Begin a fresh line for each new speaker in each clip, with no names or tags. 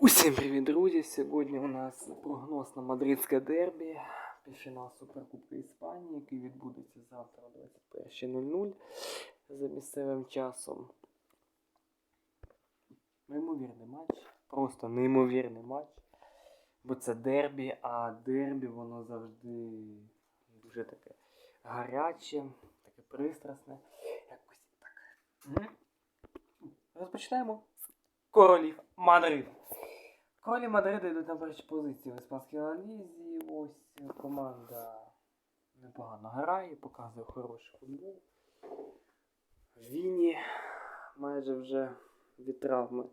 Усім привіт, друзі! Сьогодні у нас прогноз на мадридське дербі, півфінал Суперкубка Іспанії, який відбудеться завтра о 21.00 за місцевим часом. Неймовірний матч, просто неймовірний матч. Бо це дербі, а дербі воно завжди дуже таке гаряче, таке пристрасне. Якось так. Розпочнемо з королів Мадрида. Королі Мадрида йдуть на першій позиції в іспанській лізі. Ось команда непогано грає, показує хороший футбол. Віні майже вже від травми.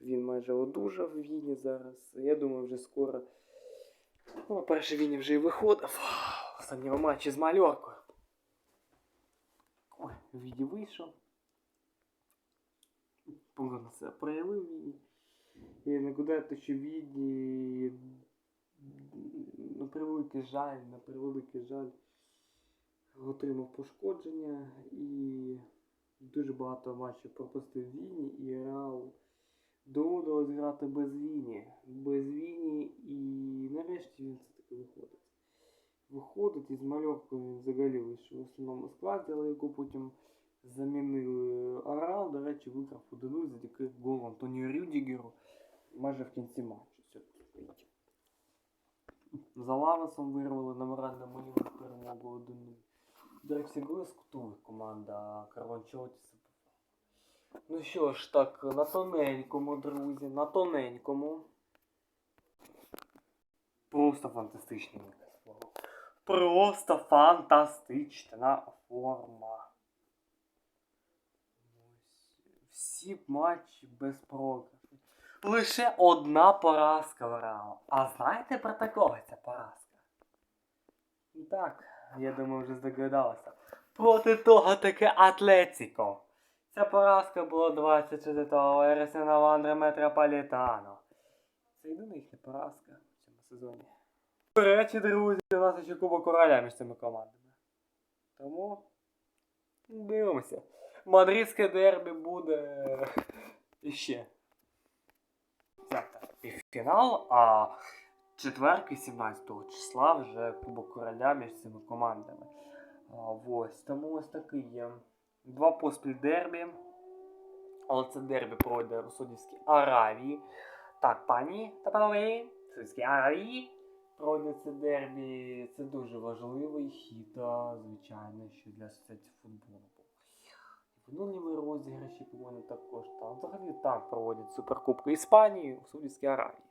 Він майже одужав в Віні зараз. Я думаю, вже скоро. Ну, перше Віні вже і виходив. В останньому матчі з Мальоркою. Ой, Віні вийшов. Погано себе проявив Віні. І нікуди те, що Відні, на превеликий жаль, на превеликий жаль, отримав пошкодження і дуже багато матчів пропустив Віні і Реал доводилось грати без Віні. Без Віні і нарешті він все-таки виходить. Виходить із мальовкою він взагалі вийшов в основному складі, але його потім замінили Арал. До речі, виграв 1-0 завдяки голу Антоніо Рюдігеру майже в кінці матчу. все-таки стоїть. За Лавасом вирвали на моральному рівні перемогу 1-0. До речі, були з кутових команда Карванчотіса. Ну що ж, так, на тоненькому, друзі, на тоненькому. Просто фантастичний якась форма. Просто фантастична форма. Всі матчі без програшів. Лише одна поразка в Реал. А знаєте про такого ця поразка? Ну Так, я думаю, вже здогадалися. Проти того таке Атлетіко. Ця поразка була 24 вересня на Вандре Метрополітано. Це їхня поразка в цьому сезоні. До речі, друзі, у нас ще Кубок Короля між цими командами. Тому дивимося. Мадридське дербі буде іще. Завтра півфінал, а четверки 17 числа вже Кубок Короля між цими командами. А, ось, тому ось такий є. Два поспіль дербі. Але це дербі пройде у Саудівській Аравії. Так, пані та панове, в Саудівській Аравії пройде це дербі. Це дуже важливий хід, звичайно, що для асоціації футболу. Минулі розіграші, по-моєму, також там. Взагалі там проводять Суперкубки Іспанії у Саудівській Аравії.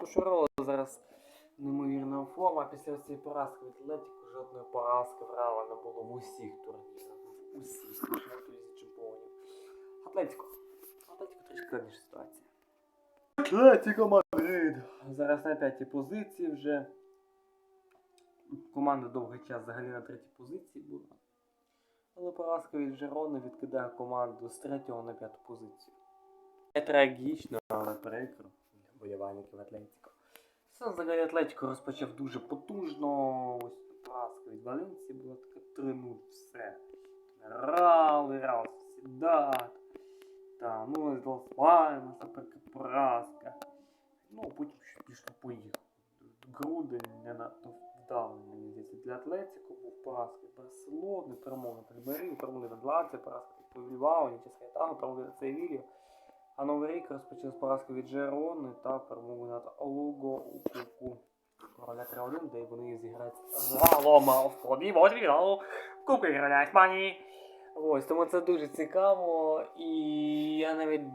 Тож зараз неймовірна форма. Після цієї поразки від Атлетіку жодної поразки в Реала не було в усіх турнірах. В усіх в Лізі чемпіонів. Атлетіко. Атлетіко трішки складніша ситуація. Атлетіко Мадрид. Зараз на п'ятій позиції вже. Команда довгий час взагалі на третій позиції була. Але поразка від Жерони відкидає команду з 3 на 5 позицію. Не трагічно, але прикро для вболівальників Атлетіко. Все взагалі Атлетіко розпочав дуже потужно. Ось поразка від Валенції була така 3-0, все. Рал, Рал, Сідат. Та, ну з Лас Пальмас, така поразка. Ну, потім ще пішло поїхало. Грудень не надто вдалий, мені здається, для Атлетико був поразка від Барселони, перемога над Рибері, перемога над Лаціо, поразка від Львова, Ніческа Етану, перемога над Севілью. А Новий рік розпочав з від Жерони та перемогу над Олуго у Кубку Короля 3-1, де вони зіграють загалом в клубі Водвігалу Кубку Короля Іспанії. Ось, тому це дуже цікаво і я навіть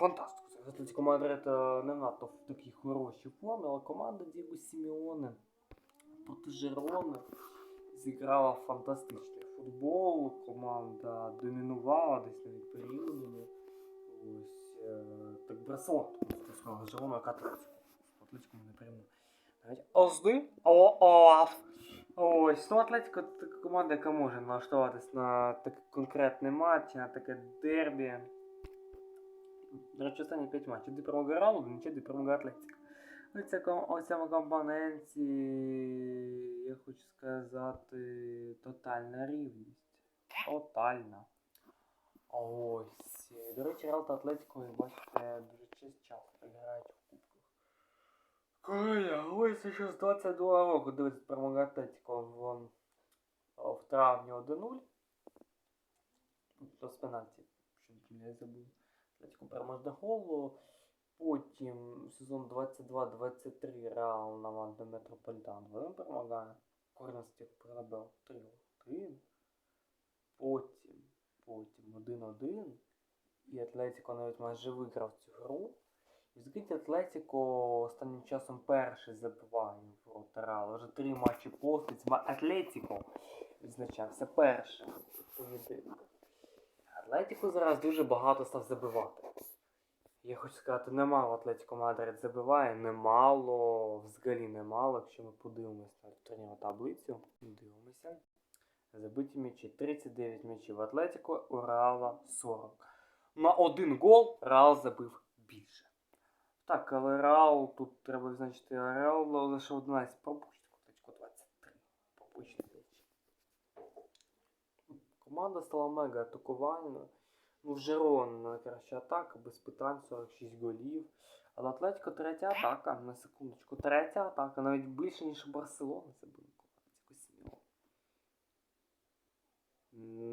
фантастику. Атлетико Мадрид е, не надто в такій хорошій формі, але команда Діго Сіміоне проти Жерони зіграла фантастичний футбол. Команда домінувала десь навіть періодами. Ось е, так Барселона, сказала Жерона, яка Атлетико. Атлетико не приємно. Навіть Озди, ОАФ. Ось, ну Атлетико така команда, яка може налаштуватись на такий конкретний матч, на таке дербі. До речі, останні 5 матчів. Де перемога Реалу, нічого, де перемога Атлетика. У цьому, компоненті, я хочу сказати, тотальна рівність. Тотальна. Ось. До речі, Реал та Атлетико, ви бачите, дуже часто грають Коля, ось ще з 22 року дивиться перемога Атлетіко в, в травні 1-0. До з пенальті, що я забув. Атлетіко переможне голо. Потім сезон 22-23 Реал на Ванда Метрополітан. Вони перемагає. Корнестів перебив 3-1. Потім, потім 1-1. І Атлетіко навіть майже виграв цю гру. І взагалі Атлетіко останнім часом перший забиває в ворота Вже три матчі поспіль. Атлетіко відзначався першим. Атлетіко зараз дуже багато став забивати. Я хочу сказати, немало Атлетіко Мадрид забиває, немало, взагалі немало, якщо ми подивимося на турнірну таблицю. Дивимося. Забиті м'ячі. 39 м'ячів Атлетіко, у Реала 40. На один гол Реал забив більше. Так, але Реал, тут треба відзначити Реал лише 11 пропущених, Атлетіко 23 пропущених. Команда стала мега атакувальною. Ну, Жерон найкраща атака, без питань, 46 голів. Але Атлетико третя атака, на секундочку, третя атака, навіть більше, ніж у Барселони це буде якось сміло.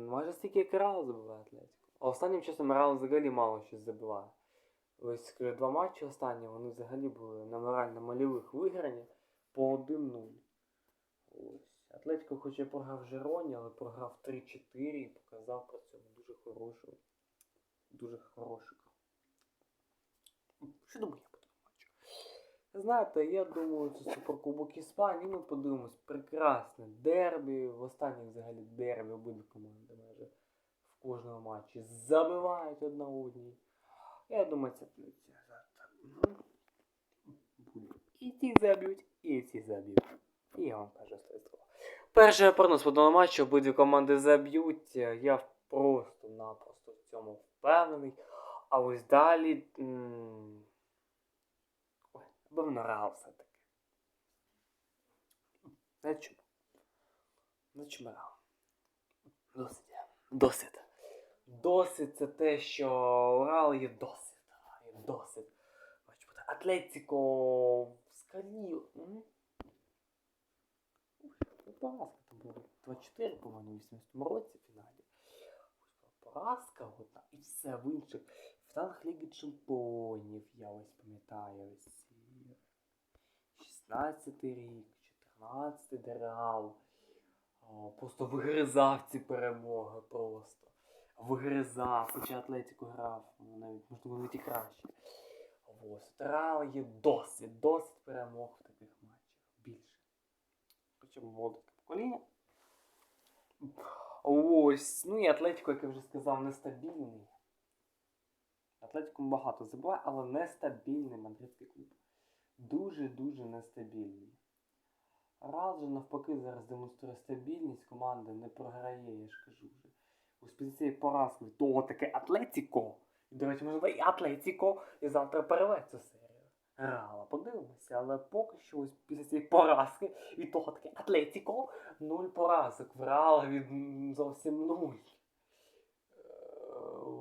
Майже стільки як Реал забиває Атлетико. А останнім часом Реал взагалі мало щось забиває. Ось два матчі останні, вони взагалі були на морально мальових виграні по 1-0. Ось. Атлетико хоч і програв Жероні, але програв 3-4 і показав при цьому дуже хорошу. Дуже хорошу гру. Що думаєте по тому матчу? Знаєте, я думаю, це Суперкубок Іспанії. Ми подивимось прекрасне дербі. В останніх взагалі дербі обидві команди майже в кожному матчі забивають одна одній. Я думаю, це плюс. Буде. І ті заб'ють, і ці заб'ють. І я вам кажу слово. Перший прогноз по даному матчу обидві команди заб'ють. Я просто-напросто в цьому впевнений. А ось далі. Ой, напевно, Реал все-таки. Не чому. Не чому Реал. Досить. Досить. Досить це те, що у Реал є досить. Є досить. Атлетико? Ой, Поразка там була 2-4, по-моєму, у 18 році в фіналі. Ось була і все в інших. В фіналах Ліги Чемпіонів, я ось пам'ятаю, ось ці 16 рік, 14 де Реал. Просто вигризав ці перемоги просто. Вигризав, хоча Атлетико грав, ну, навіть можливо навіть і краще. Ось, Реал є досвід, досвід перемог в таких матчах. Більше. Хоча молоде покоління. Ось, ну і Атлетико, як я вже сказав, нестабільний. Атлетико багато забуває, але нестабільний мадридський клуб. Дуже-дуже нестабільний. Раз же навпаки зараз демонструє стабільність, команда не програє, я ж кажу вже. Ось після цієї поразки того таке Атлетико. І, до речі, можливо, і Атлетико і завтра переве цю серію. Реала, подивимося, але поки що ось після цієї поразки і того таке Атлетико нуль поразок. В Реала від зовсім нуль.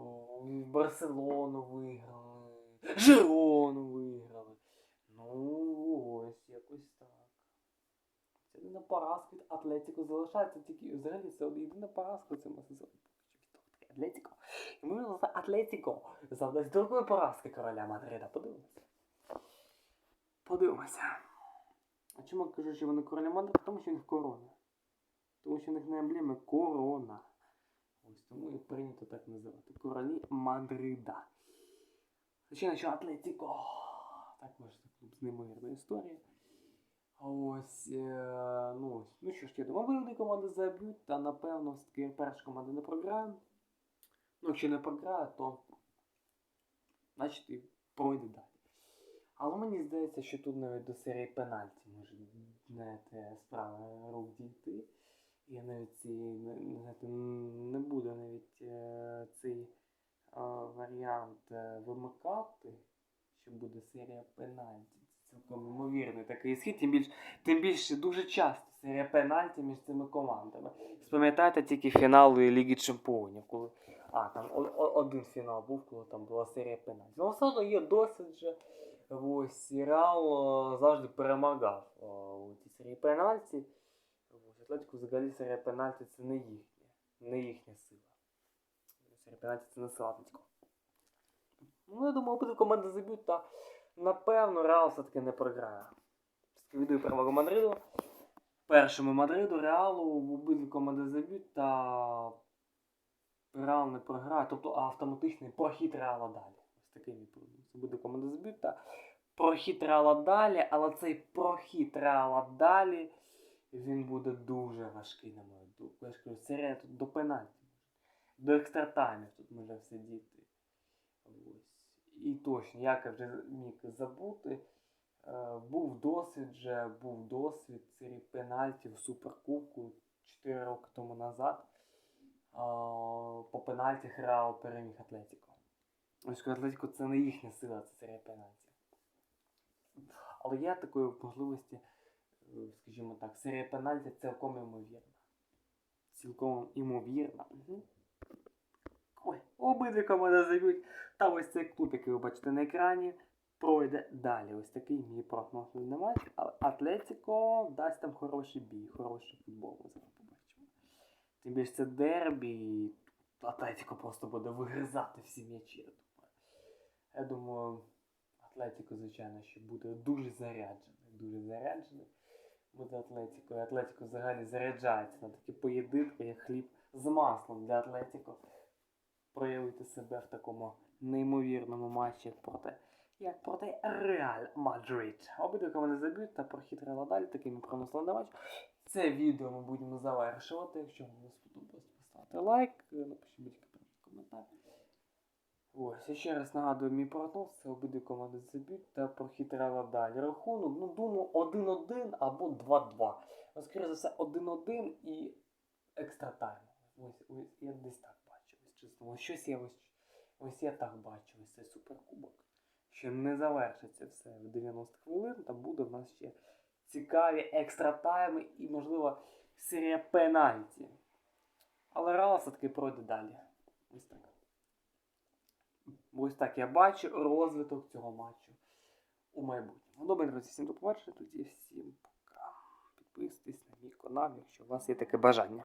Е, Барселону виграли. Жирону виграли. Ну, ось якось так. Це єдина поразка від Атлетико залишається тільки взагалі це єдина поразка в цьому сезоні. Атлетико. І ми за Атлетико завдасть другої поразки короля Мадрида. Подивимося. Подивимося. А чому я кажу, що вони короля Мадрида? Тому що в них корона. Тому що в них на емблемі корона. Ось тому і прийнято так називати. Королі Мадрида. Звичайно, що Атлетико. Також клуб з неймовірною історією. А ось, е, ну, ось. ну що ж, я думаю, обидві команди заб'ють, та напевно все-таки перша команда не програє. Ну, якщо не програє, то значить і пройде далі. Але мені здається, що тут навіть до серії пенальті може знаєте, справа рук дійти. І навіть ці, знаєте, не буде навіть е, цей е, варіант е, вимикати, що буде серія пенальті. Це цілком ймовірний такий схід, тим більше, тим більше дуже часто серія пенальті між цими командами. Спам'ятаєте тільки фінали Ліги Чемпіонів, коли. А, там один фінал був, коли там була серія пенальті. Ну, все одно є досвід вже. Ось і Реал е, завжди перемагав е, у цій серії пенальті. Ось, Атлетику взагалі серія пенальті це не їхня, не їхня сила. Серія пенальті це не сила. Ну, я думаю, буде команда заб'ють, та напевно Реал все-таки не програє. Віддаю перевагу Мадриду. Першому Мадриду, Реалу, обидві команди заб'ють та Реал не програє, тобто автоматичний прохід Реала далі. Такий мій прогноз. Буде команда збит та прохід Реала далі, але цей прохід Реала далі він буде дуже важкий, на мою думку. Я ж кажу, серія тут до пенальті. До екстратаймів тут може все діти. Ось. І точно, як я вже міг забути. Е, був досвід вже, був досвід серії пенальтів Суперкубку 4 роки тому назад. Е, по пенальтях Реал переміг Атлетіко. Ось кажу, це не їхня сила, це серія пенальтів. Але є такої можливості, е, скажімо так, серія пенальтів цілком імовірна. Цілком імовірна. Угу. Ой, обидві команди заб'ють. Та ось цей клуб, який ви бачите на екрані, пройде далі. Ось такий мій прогноз на матч. Але Атлетіко дасть там хороший бій, хороший футбол. Ми зараз побачимо. Тим більше це дербі, і Атлетіко просто буде вигризати всі м'ячі. Я думаю. Атлетіко, звичайно, що буде дуже заряджений. Дуже заряджений. Буде Атлетіко. І взагалі заряджається на такі поєдинки, як хліб з маслом для Атлетіко. Проявити себе в такому неймовірному матчі, як проти, як проти Реаль Мадрид. Обидві команди заб'ють та прохід Реала далі, такими пронесли на матч. Це відео ми будемо завершувати. Якщо вам сподобалось, поставте лайк, напишіть будь-який коментар. Ось, я ще раз нагадую мій прогноз, це обидві команди заб'ють та прохід Реала далі. Рахунок, ну думаю, 1-1 або 2-2. Ну, скоріше за все, 1-1 і екстра тайм. Ось, ось я десь так бачу. Ось чесно. Ось щось я ось, ось я так бачу, ось цей суперкубок. Що не завершиться все в 90 хвилин, та буде в нас ще цікаві екстра тайми і, можливо, серія пенальті. Але Реал все-таки пройде далі. Ось так. Ось так я бачу розвиток цього матчу у майбутньому. Добре, друзі, всім до побачення. Тоді всім пока. Підписуйтесь на мій канал, якщо у вас є таке бажання.